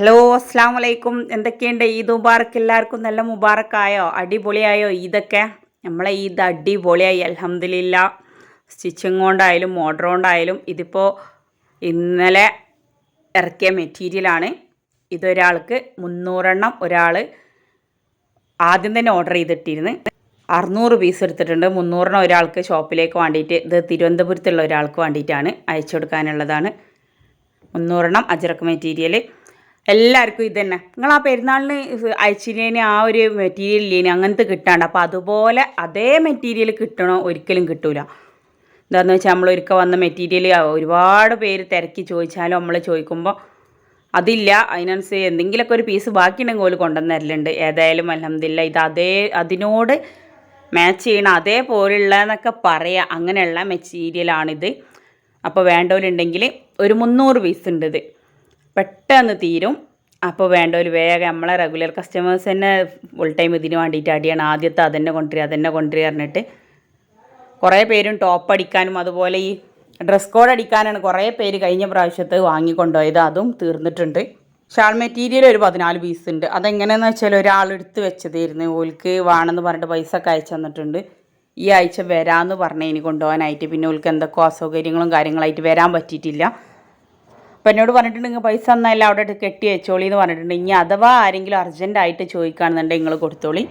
Hello അസ്സാം വലൈക്കും എന്തൊക്കെയുണ്ട്? ഈദ് മുബാറക്ക് എല്ലാവർക്കും നല്ല മുബാറക്കായോ? അടിപൊളിയായോ ഈദൊക്കെ? നമ്മളെ ഈദ് അടിപൊളിയായി അലഹമില്ല സ്റ്റിച്ചിങ് കൊണ്ടായാലും മോഡർ കൊണ്ടായാലും ഇതിപ്പോൾ ഇന്നലെ ഇറക്കിയ മെറ്റീരിയലാണ് ഇതൊരാൾക്ക് മുന്നൂറെണ്ണം ഒരാൾ ആദ്യം തന്നെ ഓർഡർ ചെയ്തിട്ടിരുന്നു. അറുന്നൂറ് പീസ് എടുത്തിട്ടുണ്ട്. മുന്നൂറെണ്ണം ഒരാൾക്ക് ഷോപ്പിലേക്ക് വേണ്ടിയിട്ട്. ഇത് തിരുവനന്തപുരത്തുള്ള ഒരാൾക്ക് വേണ്ടിയിട്ടാണ് അയച്ചു കൊടുക്കാനുള്ളതാണ്. മുന്നൂറെണ്ണം അജറക്ക് മെറ്റീരിയൽ എല്ലാവർക്കും ഇത് തന്നെ. നിങ്ങൾ ആ പെരുന്നാളിന് അയച്ചില്ലേന് ആ ഒരു മെറ്റീരിയൽ ഇല്ലേന് അങ്ങനത്തെ കിട്ടാണ്ട്. അപ്പോൾ അതുപോലെ അതേ മെറ്റീരിയൽ കിട്ടണോ ഒരിക്കലും കിട്ടൂല. എന്താണെന്ന് വെച്ചാൽ നമ്മൾ ഒരിക്കൽ വന്ന മെറ്റീരിയൽ ഒരുപാട് പേര് തിരക്കി ചോദിച്ചാലും നമ്മൾ ചോദിക്കുമ്പോൾ അതില്ല. അതിനനുസരിച്ച് എന്തെങ്കിലുമൊക്കെ ഒരു പീസ് ബാക്കിയുണ്ടെങ്കിൽ ഓൽ കൊണ്ടുവന്ന് തരലുണ്ട് ഏതായാലും അലഹമില്ല ഇത് അതേ അതിനോട് മാച്ച് ചെയ്യണ അതേപോലുള്ള എന്നൊക്കെ പറയാം. അങ്ങനെയുള്ള മെറ്റീരിയലാണിത് അപ്പോൾ വേണ്ടവരുണ്ടെങ്കിൽ ഒരു മുന്നൂറ് പീസ് ഉണ്ട് ഇത് പെട്ടെന്ന് തീരും. അപ്പോൾ വേണ്ട ഒരു വേഗം നമ്മളെ റെഗുലർ കസ്റ്റമേഴ്സ് തന്നെ ഫുൾ ടൈം ഇതിന് വേണ്ടിയിട്ട് അടിയാണ്. ആദ്യത്തെ അതന്നെ കൊണ്ടുവരിക അതന്നെ കൊണ്ടുവരിക പറഞ്ഞിട്ട്. കുറേ പേരും ടോപ്പ് അടിക്കാനും അതുപോലെ ഈ ഡ്രസ് കോഡ് അടിക്കാനാണ് കുറേ പേര് കഴിഞ്ഞ പ്രാവശ്യത്ത് വാങ്ങിക്കൊണ്ടുപോയത്. അതും തീർന്നിട്ടുണ്ട്. ഷാൾ മെറ്റീരിയൽ ഒരു പതിനാല് പീസ് ഉണ്ട്. അതെങ്ങനെയാണെന്ന് വെച്ചാൽ ഒരാൾ എടുത്ത് വെച്ചതായിരുന്നു. ഓൽക്ക് വേണമെന്ന് പറഞ്ഞിട്ട് പൈസ ഒക്കെ അയച്ചു തന്നിട്ടുണ്ട്. ഈ ആഴ്ച വരാമെന്ന് പറഞ്ഞു ഇനി കൊണ്ടുപോകാനായിട്ട്. പിന്നെ ഓൽക്ക് എന്തൊക്കെ അസൗകര്യങ്ങളും കാര്യങ്ങളായിട്ട് വരാൻ പറ്റിയിട്ടില്ല. അപ്പം എന്നോട് പറഞ്ഞിട്ടുണ്ടെങ്കിൽ പൈസ തന്നല്ല അവിടെ കെട്ടി വെച്ചോളി എന്ന് പറഞ്ഞിട്ടുണ്ട്. ഇനി അഥവാ ആരെങ്കിലും അർജന്റായിട്ട് ചോദിക്കുകയാണെന്നുണ്ടെങ്കിൽ നിങ്ങൾ കൊടുത്തോളി.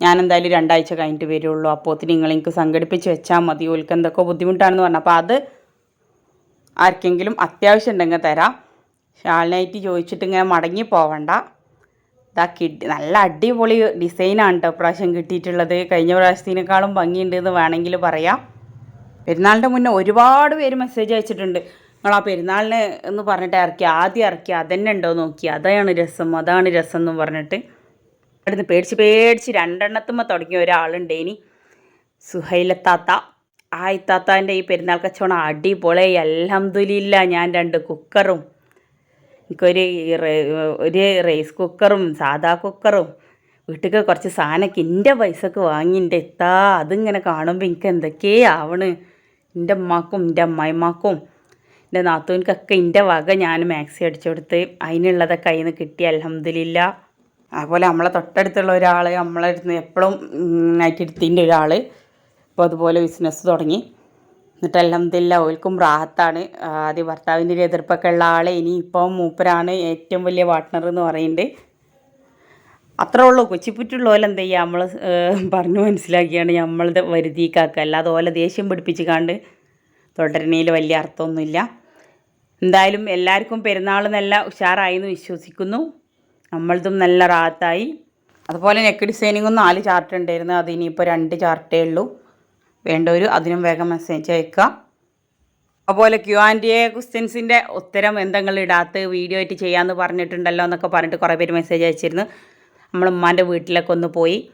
ഞാൻ എന്തായാലും രണ്ടാഴ്ച കഴിഞ്ഞിട്ട് വരുള്ളൂ. അപ്പോത്തിന് നിങ്ങൾ എനിക്ക് സംഘടിപ്പിച്ച് വെച്ചാൽ മതി. ഓൽക്ക് എന്തൊക്കെ ബുദ്ധിമുട്ടാണെന്ന് പറഞ്ഞു. അപ്പോൾ അത് ആർക്കെങ്കിലും അത്യാവശ്യം ഉണ്ടെങ്കിൽ തരാം. ഷാളിനായിട്ട് ചോദിച്ചിട്ട് ഇങ്ങനെ മടങ്ങി പോവണ്ട. ഇതാ കിട്ടി. നല്ല അടിപൊളി ഡിസൈനാണ് കേട്ടോ പ്രാവശ്യം കിട്ടിയിട്ടുള്ളത്. കഴിഞ്ഞ പ്രാവശ്യത്തിനേക്കാളും ഭംഗിയുണ്ട് എന്ന് വേണമെങ്കിൽ പറയാം. പെരുന്നാളിന്റെ മുന്നേ ഒരുപാട് പേര് മെസ്സേജ് അയച്ചിട്ടുണ്ട്. നിങ്ങൾ ആ പെരുന്നാളിന് എന്ന് പറഞ്ഞിട്ട് ഇറക്കി ആദ്യം ഇറക്കി അതന്നെ ഉണ്ടോ നോക്കി. അതാണ് രസം അതാണ് രസം എന്ന് പറഞ്ഞിട്ട് അവിടുന്ന് പേടിച്ച് പേടിച്ച് രണ്ടെണ്ണത്തുമ്പോൾ തുടങ്ങിയ ഒരാളുണ്ട് ഇനി. സുഹൈലത്താത്ത ആയിത്താത്താന്റെ ഈ പെരുന്നാൾ കച്ചവടം അടിപൊളി. അൽഹംദുലില്ല ഞാൻ രണ്ട് കുക്കറും എനിക്കൊരു ഒരു റൈസ് കുക്കറും സാധാ കുക്കറും വീട്ടിലേക്ക് കുറച്ച് സാധനമൊക്കെ എന്റെ പൈസക്ക് വാങ്ങി എത്താ അതിങ്ങനെ കാണുമ്പോൾ എനിക്ക് എന്തൊക്കെയാവണ്. എന്റെ അമ്മാക്കും എന്റെ അമ്മായിമാക്കും എന്റെ നാത്തൂനിക്കൊക്കെ എന്റെ വക ഞാൻ മാക്സി അടിച്ചു കൊടുത്ത് അതിനുള്ളതൊക്കെ കയ്യിൽ നിന്ന് കിട്ടി അലഹമ്മദില്ല അതുപോലെ നമ്മളെ തൊട്ടടുത്തുള്ള ഒരാൾ നമ്മളെ അടുത്ത് എപ്പോഴും നൈറ്റ് എടുത്തിന്റെ ഒരാൾ ഇപ്പോൾ അതുപോലെ ബിസിനസ് തുടങ്ങി. എന്നിട്ട് അലഹമ്മദില്ല ഓൽക്കും റാഹത്താണ്. ആദ്യം ഭർത്താവിന്റെ ഒരു എതിർപ്പൊക്കെ ഉള്ള ആൾ ഇനി ഇപ്പം മൂപ്പരാണ് ഏറ്റവും വലിയ പാർട്ട്ണർ എന്ന് പറയുന്നുണ്ട്. അത്രേ ഉള്ളൂ. കൊച്ചിപ്പുറ്റുള്ള പോലെ എന്ത് ചെയ്യുക നമ്മൾ പറഞ്ഞു മനസ്സിലാക്കിയാണ് നമ്മളത് വരുതിക്കാക്കുക അല്ലാതെ ഓല ദേഷ്യം പിടിപ്പിച്ച് കാണ്ട് തുടരണയിൽ വലിയ അർത്ഥമൊന്നുമില്ല. എന്തായാലും എല്ലാവർക്കും പെരുന്നാൾ നല്ല ഉഷാറായി എന്ന് വിശ്വസിക്കുന്നു. നമ്മളതും നല്ല റാത്തായി. അതുപോലെ നെക്ക് ഡിസൈനിങ്ങും നാല് ചാർട്ട് ഉണ്ടായിരുന്നു. അത് ഇനിയിപ്പോൾ രണ്ട് ചാർട്ടേ ഉള്ളൂ. വേണ്ടവർ അതിനും വേഗം മെസ്സേജ് അയക്കുക. അതുപോലെ ക്യു ആൻഡ് എ ക്വസ്റ്റ്യൻസിന്റെ ഉത്തരം എന്തെങ്കിലും ഇടാത്ത വീഡിയോ ആയിട്ട് ചെയ്യാമെന്ന് പറഞ്ഞിട്ടുണ്ടല്ലോ എന്നൊക്കെ പറഞ്ഞിട്ട് കുറേ പേര് മെസ്സേജ് അയച്ചിരുന്നു. നമ്മൾ ഉമ്മാന്റെ വീട്ടിലൊക്കെ ഒന്ന് പോയി.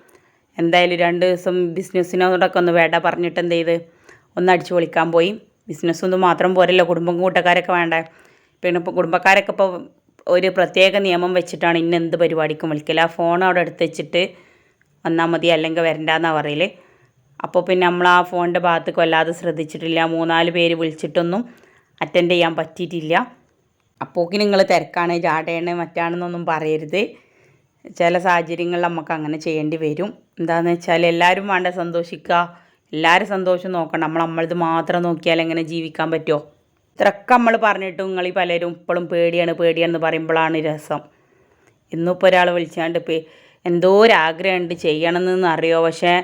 എന്തായാലും രണ്ട് ദിവസം ബിസിനസ്സിനോടൊക്കെ ഒന്ന് വേണ്ട പറഞ്ഞിട്ട് എന്ത് ചെയ്ത്? ഒന്ന് അടിച്ചു പൊളിക്കാൻ പോയി. ബിസിനസ്സൊന്നും മാത്രം പോരല്ലോ കുടുംബം കൂട്ടക്കാരൊക്കെ വേണ്ടേ. പിന്നെ ഇപ്പോൾ കുടുംബക്കാരൊക്കെ ഇപ്പോൾ ഒരു പ്രത്യേക നിയമം വെച്ചിട്ടാണ് ഇന്ന് എന്ത് പരിപാടിക്കും വിളിക്കൽ ആ ഫോൺ അവിടെ എടുത്ത് വെച്ചിട്ട് വന്നാൽ മതി അല്ലെങ്കിൽ വരണ്ടെന്നാണ് പറയൽ അപ്പോൾ പിന്നെ നമ്മൾ ആ ഫോണിന്റെ ഭാഗത്ത് വല്ലാതെ ശ്രദ്ധിച്ചിട്ടില്ല. മൂന്നാൽ പേര് വിളിച്ചിട്ടൊന്നും അറ്റൻഡ് ചെയ്യാൻ പറ്റിയിട്ടില്ല. അപ്പോക്ക് നിങ്ങൾ തിരക്കാണ് ജാടയാണ് മറ്റാണെന്നൊന്നും പറയരുത്. ചില സാഹചര്യങ്ങളിൽ നമുക്ക് അങ്ങനെ ചെയ്യേണ്ടി വരും. എന്താണെന്ന് വെച്ചാൽ എല്ലാവരും വേണ്ട സന്തോഷിക്കുക എല്ലാവരും സന്തോഷം നോക്കണം. നമ്മൾ നമ്മളത് മാത്രം നോക്കിയാൽ എങ്ങനെ ജീവിക്കാൻ പറ്റുമോ? ഇത്രയൊക്കെ നമ്മൾ പറഞ്ഞിട്ടും നിങ്ങൾ ഈ പലരും ഇപ്പോഴും പേടിയാണ് പേടിയാണെന്ന് പറയുമ്പോഴാണ് രസം. ഇന്നിപ്പോൾ ഒരാൾ വിളിച്ചാണ്ട് പേ എന്തോ ഒരാഗ്രഹമുണ്ട് ചെയ്യണമെന്ന് അറിയോ? പക്ഷേ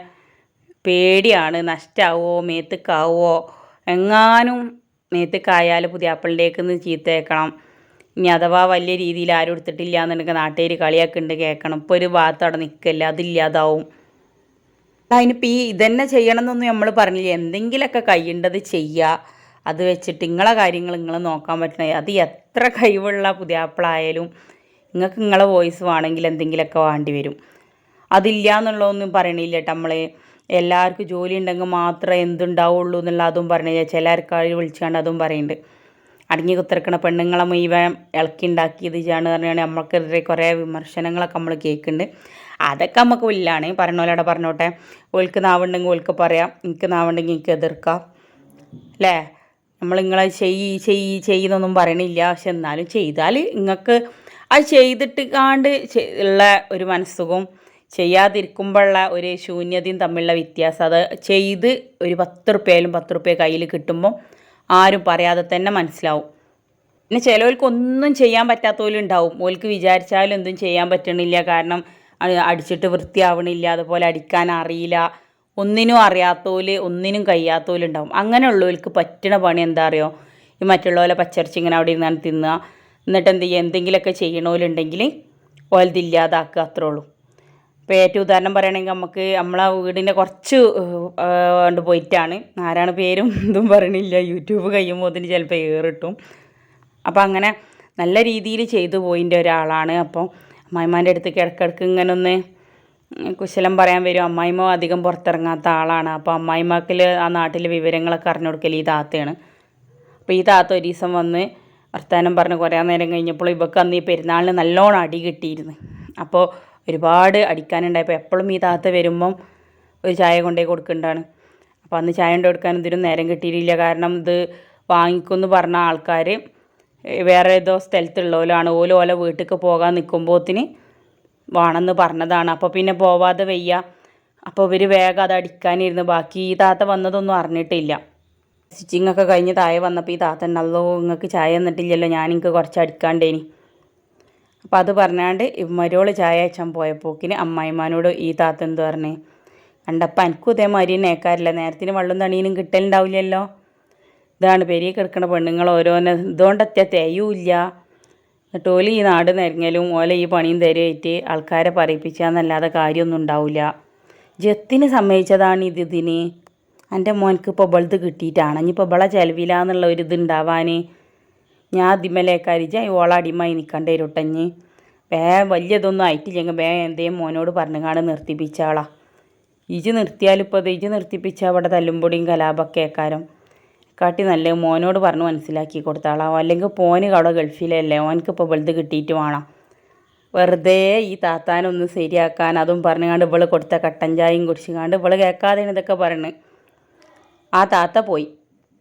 പേടിയാണ്. നഷ്ടമാവോ മേത്തക്കാവോ? എങ്ങാനും മേത്തക്കായാൽ ആപ്പിളിലേക്ക് നിന്ന് ചീത്തയേക്കണം ഇനി അഥവാ വലിയ രീതിയിൽ ആരും എടുത്തിട്ടില്ല എന്നുണ്ടെങ്കിൽ നാട്ടുകാർ കളിയാക്കുന്നുണ്ട് കേൾക്കണം. ഇപ്പോൾ ഒരു ഭാഗത്ത് അവിടെ നിൽക്കില്ല അതില്ലാതാവും. അതിനിപ്പോൾ ഈ ഇതന്നെ ചെയ്യണം എന്നൊന്നും നമ്മൾ പറഞ്ഞില്ല? എന്തെങ്കിലുമൊക്കെ കയ്യേണ്ടത് ചെയ്യുക അത് വെച്ചിട്ട് നിങ്ങളെ കാര്യങ്ങൾ നിങ്ങൾ നോക്കാൻ പറ്റണ. അത് എത്ര കഴിവുള്ള പുതിയാപ്പിളായാലും നിങ്ങൾക്ക് നിങ്ങളെ വോയിസ് വേണമെങ്കിൽ എന്തെങ്കിലുമൊക്കെ വേണ്ടി വരും. അതില്ല എന്നുള്ളതൊന്നും പറയണില്ല നമ്മൾ എല്ലാവർക്കും ജോലി ഉണ്ടെങ്കിൽ മാത്രമേ എന്തുണ്ടാവുള്ളൂ എന്നുള്ള അതും പറഞ്ഞില്ല ചില ആൾക്കാർ വിളിച്ചാണ്ട് അതും പറയുന്നുണ്ട് അടങ്ങി കുത്തിറക്കണ പെണ്ണുങ്ങളെ മുഴുവൻ ഇളക്കി ഉണ്ടാക്കിയത് ചെയ്യാന്ന് പറഞ്ഞാൽ നമ്മൾക്കെതിരെ കുറേ വിമർശനങ്ങളൊക്കെ നമ്മൾ കേൾക്കുന്നുണ്ട് അതൊക്കെ നമുക്ക് വലിയാണ് പറഞ്ഞ പോലെ പറഞ്ഞോട്ടെ. ഓൾക്ക് നാവുണ്ടെങ്കിൽ ഓൾക്ക് പറയാം. എനിക്ക് നാവുണ്ടെങ്കിൽ എനിക്ക് എതിർക്കാം. അല്ലേ? നമ്മൾ നിങ്ങളെ ചെയ്യ് ചെയ്യ് ചെയ്യുന്നൊന്നും പറയണില്ല. പക്ഷെ എന്നാലും ചെയ്താൽ നിങ്ങൾക്ക് അത് ചെയ്തിട്ട് കാണ്ട് ഉള്ള ഒരു മനസ്സുഖവും ചെയ്യാതിരിക്കുമ്പോഴുള്ള ഒരു ശൂന്യതയും തമ്മിലുള്ള വ്യത്യാസം അത് ചെയ്ത് ഒരു പത്ത് റുപ്യയിലും പത്ത് റുപ്യ കയ്യിൽ കിട്ടുമ്പോൾ ആരും പറയാതെ തന്നെ മനസ്സിലാവും. പിന്നെ ചിലവർക്ക് ഒന്നും ചെയ്യാൻ പറ്റാത്തവരും ഉണ്ടാവും ഓൽക്ക് വിചാരിച്ചാലും എന്തും ചെയ്യാൻ പറ്റണില്ല. കാരണം അടിച്ചിട്ട് വൃത്തിയാവണില്ല അതുപോലെ അടിക്കാൻ അറിയില്ല. ഒന്നിനും അറിയാത്തോൽ ഒന്നിനും കഴിയാത്തോലുണ്ടാവും അങ്ങനെയുള്ളവർക്ക് പറ്റണ പണി എന്താ അറിയോ? ഈ മറ്റുള്ളവരെ പച്ചരിച്ച് ഇങ്ങനെ അവിടെ ഇരുന്നാണ് തിന്നുക. എന്നിട്ട് എന്ത് ചെയ്യുക എന്തെങ്കിലുമൊക്കെ ചെയ്യണോലുണ്ടെങ്കിൽ ഓലതില്ലാതാക്കുക അത്രേ ഉള്ളൂ. ഇപ്പോൾ ഏറ്റവും ഉദാഹരണം പറയുകയാണെങ്കിൽ നമുക്ക് നമ്മളെ വീടിന്റെ കുറച്ച് കൊണ്ട് പോയിട്ടാണ്. ആരാണ് പേരും ഇതും പറയണില്ല. യൂട്യൂബ് കഴിയുമ്പോൾ അതിന് ചിലപ്പോൾ ഏറിട്ടും. അപ്പോൾ അങ്ങനെ നല്ല രീതിയിൽ ചെയ്തു പോയിന്റെ ഒരാളാണ്. അപ്പോൾ അമ്മായിമാന്റെ അടുത്ത് ഇടയ്ക്കിടയ്ക്ക് ഇങ്ങനെ ഒന്ന് കുശലം പറയാൻ വരും. അമ്മായിമ്മ അധികം പുറത്തിറങ്ങാത്ത ആളാണ്. അപ്പോൾ അമ്മായിമ്മക്കിൽ ആ നാട്ടിലെ വിവരങ്ങളൊക്കെ അറിഞ്ഞു കൊടുക്കൽ ഈ താത്തയാണ്. അപ്പോൾ ഈ താത്ത ഒരു ദിവസം വന്ന് വർത്തമാനം പറഞ്ഞ് കുറേ നേരം കഴിഞ്ഞപ്പോൾ ഇവക്ക് അന്ന് ഈ പെരുന്നാളിന് നല്ലോണം അടി കിട്ടിയിരുന്നു. അപ്പോൾ ഒരുപാട് അടിക്കാനുണ്ടായപ്പോൾ എപ്പോഴും ഈ താത്ത വരുമ്പം ഒരു ചായ കൊണ്ടേ കൊടുക്കേണ്ടതാണ് അപ്പോൾ അന്ന് ചായ കൊണ്ട് കൊടുക്കാൻ ഇതിനും നേരം കിട്ടിയിട്ടില്ല. കാരണം ഇത് വാങ്ങിക്കുമെന്ന് പറഞ്ഞ ആൾക്കാർ വേറെ ഏതോ സ്ഥലത്തുള്ളവരാണ് ഓല ഓല വീട്ടിലേക്ക് പോകാൻ നിൽക്കുമ്പോത്തിന് വേണമെന്ന് പറഞ്ഞതാണ്. അപ്പോൾ പിന്നെ പോവാതെ വയ്യ. അപ്പോൾ ഇവർ വേഗം അത് അടിക്കാനിരുന്നു. ബാക്കി ഈ താത്ത വന്നതൊന്നും അറിഞ്ഞിട്ടില്ല. സ്റ്റിച്ചിങ് ഒക്കെ കഴിഞ്ഞ് താഴെ വന്നപ്പോൾ ഈ താത്ത ഉണ്ടല്ലോ നിങ്ങൾക്ക് ചായ തന്നിട്ടില്ലല്ലോ ഞാൻ എനിക്ക് കുറച്ച് അടിക്കാണ്ടേനി. അപ്പം അത് പറഞ്ഞാണ്ട് മരോൾ ചായ അയച്ചാൻ പോയപ്പോക്കിന് അമ്മായിമാനോട് ഈ താത്ത എന്ത് പറഞ്ഞേ കണ്ടപ്പോൾ എനിക്കും ഇതേമാതിരി തന്നെ ഏക്കാറില്ല നേരത്തിന് വെള്ളം തണീനും കിട്ടലുണ്ടാവില്ലല്ലോ. ഇതാണ് പെരിയ കിടക്കുന്ന പെണ്ണുങ്ങൾ ഓരോന്നെ. ഇതുകൊണ്ടത്തെ തേയുമില്ല എന്നിട്ട് ഓൽ ഈ നാട് നിരങ്ങലും ഓല ഈ പണിയും തരുമായിട്ട് ആൾക്കാരെ പറയിപ്പിച്ചാന്നല്ലാതെ കാര്യമൊന്നും ഉണ്ടാവില്ല. ജത്തിന് സമ്മതിച്ചതാണ് ഇത് ഇതിന്. എന്റെ മോനക്ക് ഇപ്പോൾ ഇവളത് കിട്ടിയിട്ടാണ്. ഇനിയിപ്പോൾ ഇവളെ ചെലവിലാന്നുള്ള ഒരു ഇത് ഉണ്ടാവാൻ ഞാൻ അതിമലേക്കരിച്ച ഓള അടിമായി നിൽക്കേണ്ട ഇരുട്ടഞ്ഞ് വേ വലിയതൊന്നും ആയിട്ടില്ലെങ്കിൽ വേ എന്തേലും മോനോട് പറഞ്ഞുകാണ്ട് നിർത്തിപ്പിച്ചാളാ. ഇജ് നിർത്തിയാലിപ്പോൾ അത് ഇജ് നിർത്തിപ്പിച്ചാൽ അവിടെ തല്ലുംപൊടിയും കലാപൊക്കെ ഏക്കാരം കാട്ടി നല്ല മോനോട് പറഞ്ഞ് മനസ്സിലാക്കി കൊടുത്താളാവും. അല്ലെങ്കിൽ പോന് അവിടെ ഗൾഫിലല്ലേ ഓനക്ക് ഇപ്പോൾ വലുത് കിട്ടിയിട്ട് വേണം. വെറുതെ ഈ താത്താനൊന്ന് ശരിയാക്കാൻ അതും പറഞ്ഞുകൊണ്ട് ഇവൾ കൊടുത്ത കട്ടൻ ചായയും കുടിച്ചുകൊണ്ട് ഇവൾ കേൾക്കാതെയാണ് ഇതൊക്കെ പറഞ്ഞ് ആ താത്ത പോയി.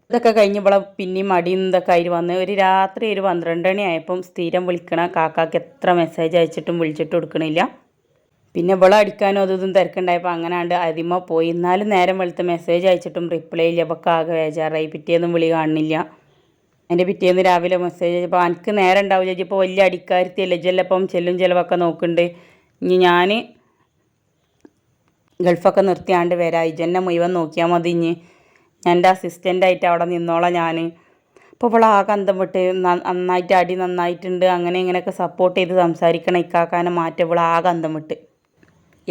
ഇതൊക്കെ കഴിഞ്ഞ് ഇവളെ പിന്നെയും മടിയും ഇതൊക്കെ ആയിട്ട് വന്ന് ഒരു രാത്രി ഒരു പന്ത്രണ്ട് മണി ആയപ്പം സ്ഥിരം വിളിക്കണ കാക്കാക്ക് എത്ര മെസ്സേജ് അയച്ചിട്ടും വിളിച്ചിട്ടും എടുക്കണില്ല പിന്നെ ഇവളെ അടിക്കാനും അതും തിരക്കുണ്ടായപ്പോൾ അങ്ങനാണ്ട് അതിമ പോയി. എന്നാലും നേരം വെളുത്ത് മെസ്സേജ് അയച്ചിട്ടും റിപ്ലൈ ഇല്ല. അപ്പോൾ ആകെ ബേജാറായി. പിറ്റേന്നും വിളി കാണുന്നില്ല എന്റെ പിറ്റേന്ന് രാവിലെ മെസ്സേജ് അയച്ചപ്പോൾ എനിക്ക് നേരം ഉണ്ടാവില്ല ഇപ്പോൾ വലിയ അടിക്കാരത്തിയല്ലേ. ചെല്ലപ്പം ചെല്ലും ചിലവൊക്കെ നോക്കുന്നുണ്ട് ഇനി ഞാൻ ഗൾഫൊക്കെ നിർത്തിയാണ്ട് വരാം. ഇജന്നെ മുഴുവൻ നോക്കിയാൽ മതി ഇനി. ഞാൻ എന്റെ അസിസ്റ്റന്റായിട്ട് അവിടെ നിന്നോളാം ഞാൻ അപ്പോൾ ഇപ്പോൾ ആകെ അന്തം വിട്ട് നന്നായിട്ട് അടി നന്നായിട്ടുണ്ട്. അങ്ങനെ ഇങ്ങനെയൊക്കെ സപ്പോർട്ട് ചെയ്ത് സംസാരിക്കണം ഇക്കാക്കാനെ മാറ്റം ഇവിടെ ആകെ അന്തം വിട്ട്.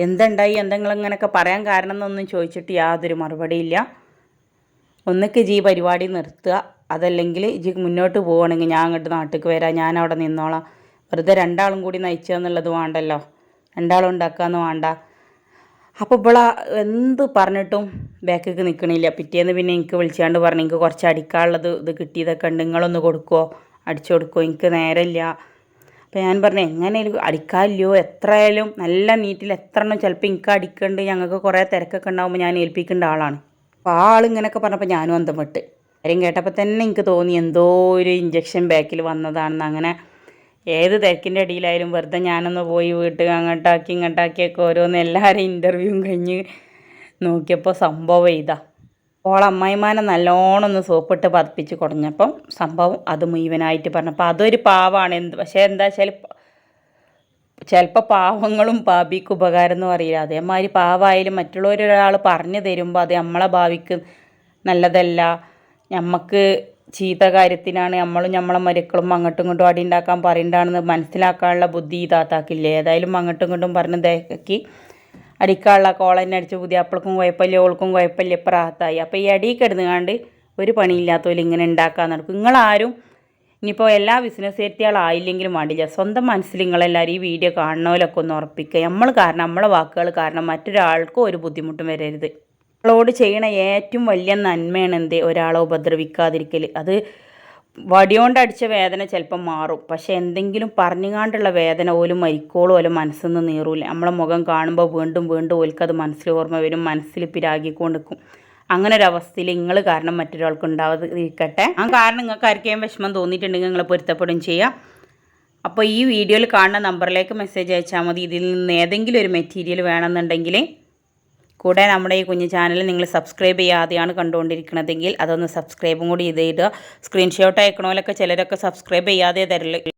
എന്തുണ്ടായി? എന്തെങ്കിലും അങ്ങനെയൊക്കെ പറയാൻ കാരണം എന്നൊന്നും ചോദിച്ചിട്ട് യാതൊരു മറുപടിയില്ല ഒന്നിക്ക് ജി പരിപാടി നിർത്തുക. അതല്ലെങ്കിൽ ജി മുന്നോട്ട് പോവുകയാണെങ്കിൽ ഞാൻ അങ്ങോട്ട് നാട്ടിലേക്ക് വരാം. ഞാൻ അവിടെ നിന്നോളാം. വെറുതെ രണ്ടാളും കൂടി നയിക്കുക എന്നുള്ളത് വേണ്ടല്ലോ. രണ്ടാളും ഉണ്ടാക്കാന്ന് വേണ്ട. അപ്പോൾ ഇവള എന്ത് പറഞ്ഞിട്ടും ബാക്കിക്ക് നിൽക്കണില്ല പിറ്റേന്ന് പിന്നെ എനിക്ക് വിളിച്ചാണ്ട് പറഞ്ഞു എനിക്ക് കുറച്ച് അടിക്കാനുള്ളത് ഇത് കിട്ടിയതൊക്കെ ഉണ്ട്. നിങ്ങളൊന്ന് കൊടുക്കുമോ അടിച്ചു കൊടുക്കുമോ എനിക്ക് നേരമില്ല. അപ്പോൾ ഞാൻ പറഞ്ഞു എങ്ങനെയാലും അടിക്കാനില്ലയോ? എത്രയായാലും നല്ല നീറ്റിൽ എത്ര എണ്ണം ചിലപ്പോൾ എനിക്ക് അടിക്കേണ്ട. ഞങ്ങൾക്ക് കുറേ തിരക്കൊക്കെ ഉണ്ടാകുമ്പോൾ ഞാൻ ഏൽപ്പിക്കേണ്ട ആളാണ്. അപ്പോൾ ആ ആൾ ഇങ്ങനെയൊക്കെ പറഞ്ഞപ്പോൾ ഞാനും അന്തം വിട്ട് കാര്യം കേട്ടപ്പോൾ തന്നെ എനിക്ക് തോന്നി എന്തോ ഒരു ഇഞ്ചക്ഷൻ ബാക്കിൽ വന്നതാണെന്ന്. അങ്ങനെ ഏത് തിരക്കിന്റെ അടിയിലായാലും വെറുതെ ഞാനൊന്ന് പോയി വീട്ടിൽ അങ്ങോട്ടാക്കി ഇങ്ങോട്ടാക്കിയൊക്കെ ഓരോന്ന് എല്ലാവരും ഇന്റർവ്യൂവും കഴിഞ്ഞ് നോക്കിയപ്പോൾ സംഭവം ഇതാ. ഓൾ അമ്മായിമാനെ നല്ലോണം ഒന്ന് സോപ്പിട്ട് പതിപ്പിച്ച് കുടഞ്ഞപ്പം സംഭവം അത് മുഴുവനായിട്ട് പറഞ്ഞപ്പോൾ അതൊരു പാവമാണ് എന്ത് പക്ഷേ എന്താ വെച്ചാൽ ചിലപ്പോൾ പാവങ്ങളും ഭാവിക്ക് ഉപകാരം എന്ന് പറയില്ല. അതേമാതിരി പാവമായാലും മറ്റുള്ളവരൊരാൾ പറഞ്ഞു തരുമ്പോൾ അത് നമ്മളെ ഭാവിക്ക് നല്ലതല്ല. നമുക്ക് ചീത്ത കാര്യത്തിനാണ് നമ്മളും നമ്മളെ മരുക്കളും അങ്ങോട്ടും ഇങ്ങോട്ടും അടി ഉണ്ടാക്കാൻ പറയണ്ടാണെന്ന് മനസ്സിലാക്കാനുള്ള ബുദ്ധി ഇതാത്താക്കില്ലേ? ഏതായാലും അങ്ങോട്ടും ഇങ്ങോട്ടും പറഞ്ഞ് ഇതാക്കി. അടിക്കാനുള്ള കോളന്നെ അടിച്ച് പുതിയ അപ്പൾക്കും കുഴപ്പമില്ല ഓൾക്കും കുഴപ്പമില്ല ഇപ്പം റാഹത്തായി. അപ്പോൾ ഈ അടി കിടന്നുകാണ്ട് ഒരു പണിയില്ലാത്തവരും ഇങ്ങനെ ഉണ്ടാക്കാൻ നടക്കും. നിങ്ങളാരും ഇനിയിപ്പോൾ എല്ലാ ബിസിനസ് എത്തിയാളായില്ലെങ്കിലും വേണ്ടില്ല. സ്വന്തം മനസ്സിൽ നിങ്ങളെല്ലാവരും ഈ വീഡിയോ കാണുന്നവരൊക്കെ ഒന്ന് ഉറപ്പിക്കുക. നമ്മൾ കാരണം നമ്മളെ വാക്കുകൾ കാരണം മറ്റൊരാൾക്കും ഒരു ബുദ്ധിമുട്ടും വരരുത്. നമ്മളോട് ചെയ്യണ ഏറ്റവും വലിയ നന്മയാണ് എന്ത്? ഒരാളെ ഉപദ്രവിക്കാതിരിക്കൽ അത് വടിയോണ്ട് അടിച്ച വേദന ചിലപ്പം മാറും. പക്ഷെ എന്തെങ്കിലും പറഞ്ഞുകാണ്ടുള്ള വേദന ഓലും മരിക്കോളും അല്ല മനസ്സിൽ നിന്ന് നീറൂല. നമ്മളെ മുഖം കാണുമ്പോൾ വീണ്ടും വീണ്ടും ഓൽക്കത് മനസ്സിൽ ഓർമ്മ വരും. മനസ്സിൽ പിരാകിക്കൊണ്ട് നിൽക്കും അങ്ങനെ ഒരു അവസ്ഥയിൽ നിങ്ങൾ കാരണം മറ്റൊരാൾക്ക് ഉണ്ടാവാതിരിക്കട്ടെ. ആ കാരണം നിങ്ങൾക്ക് ആർക്കെയും വിഷമം തോന്നിയിട്ടുണ്ടെങ്കിൽ നിങ്ങൾ പൊരുത്തപ്പെടുകയും ചെയ്യാം. അപ്പോൾ ഈ വീഡിയോയിൽ കാണുന്ന നമ്പറിലേക്ക് മെസ്സേജ് അയച്ചാൽ മതി. ഇതിൽ നിന്ന് ഏതെങ്കിലും ഒരു മെറ്റീരിയൽ വേണമെന്നുണ്ടെങ്കിൽ കൂടെ നമ്മുടെ ഈ കുഞ്ഞു ചാനൽ നിങ്ങൾ സബ്സ്ക്രൈബ് ചെയ്യാതെയാണ് കണ്ടുകൊണ്ടിരിക്കുന്നതെങ്കിൽ അതൊന്ന് സബ്സ്ക്രൈബും കൂടി ചെയ്ത് ഇടുക. സ്ക്രീൻഷോട്ട് അയക്കണമെങ്കിലൊക്കെ ചിലരൊക്കെ സബ്സ്ക്രൈബ് ചെയ്യാതെ തരില്ല